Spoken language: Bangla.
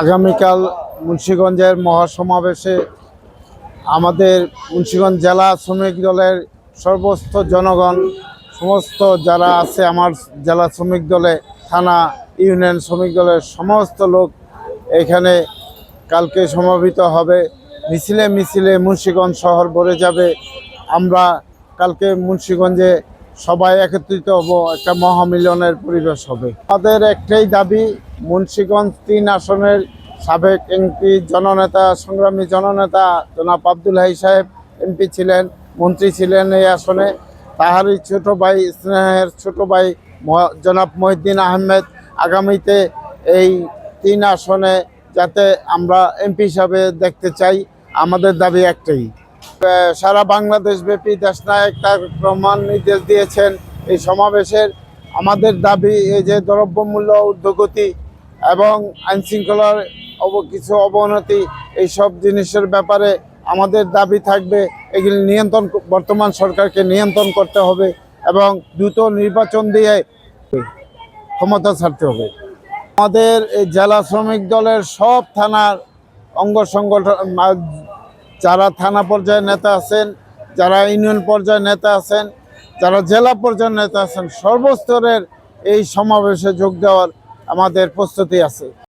আগামীকাল মুন্সীগঞ্জের মহাসমাবেশে আমাদের মুন্সীগঞ্জ জেলা শ্রমিক দলের সর্বস্ত জনগণ, সমস্ত যারা আছে আমার জেলা শ্রমিক দলে, থানা, ইউনিয়ন শ্রমিক দলের সমস্ত লোক এখানে কালকে সমাবেত হবে। মিছিলে মিছিলে মুন্সীগঞ্জ শহর ভরে যাবে। আমরা কালকে মুন্সীগঞ্জে সবাই একত্রিত হব, একটা মহামিলনের পরিবেশ হবে। আমাদের একটাই দাবি মুন্সীগঞ্জ তিন আসনের সাবেক এমপি, জননেতা, সংগ্রামী জননেতা জনাব আব্দুল হাই সাহেব এমপি ছিলেন, মন্ত্রী ছিলেন এই আসনে। তাহারই ছোট ভাই, স্নেহের ছোট ভাই জনাব মহিদ্দিন আহমেদ আগামীতে এই তিন আসনে যাতে আমরা এমপি হিসাবে দেখতে চাই, আমাদের দাবি একটাই। সারা বাংলাদেশ ব্যাপী দেশনায়ক তার প্রমাণ নির্দেশ দিয়েছেন এই সমাবেশের। আমাদের দাবি এই যে দ্রব্যমূল্য ঊর্ধ্বগতি এবং আইনশৃঙ্খলার অব, কিছু অবনতি এই সব জিনিসের ব্যাপারে আমাদের দাবি থাকবে, এগুলি নিয়ন্ত্রণ বর্তমান সরকারকে নিয়ন্ত্রণ করতে হবে এবং দ্রুত নির্বাচন দিয়ে ক্ষমতা ছাড়তে হবে। আমাদের এই জেলা শ্রমিক দলের সব থানার অঙ্গ সংগঠন যারা থানা পর্যায়ে নেতা আছেন, যারা ইউনিয়ন পর্যায়ে নেতা আছেন, যারা জেলা পর্যায়ের নেতা আছেন, সর্বস্তরের এই সমাবেশে যোগ দেওয়ার আমাদের প্রস্তুতি আছে।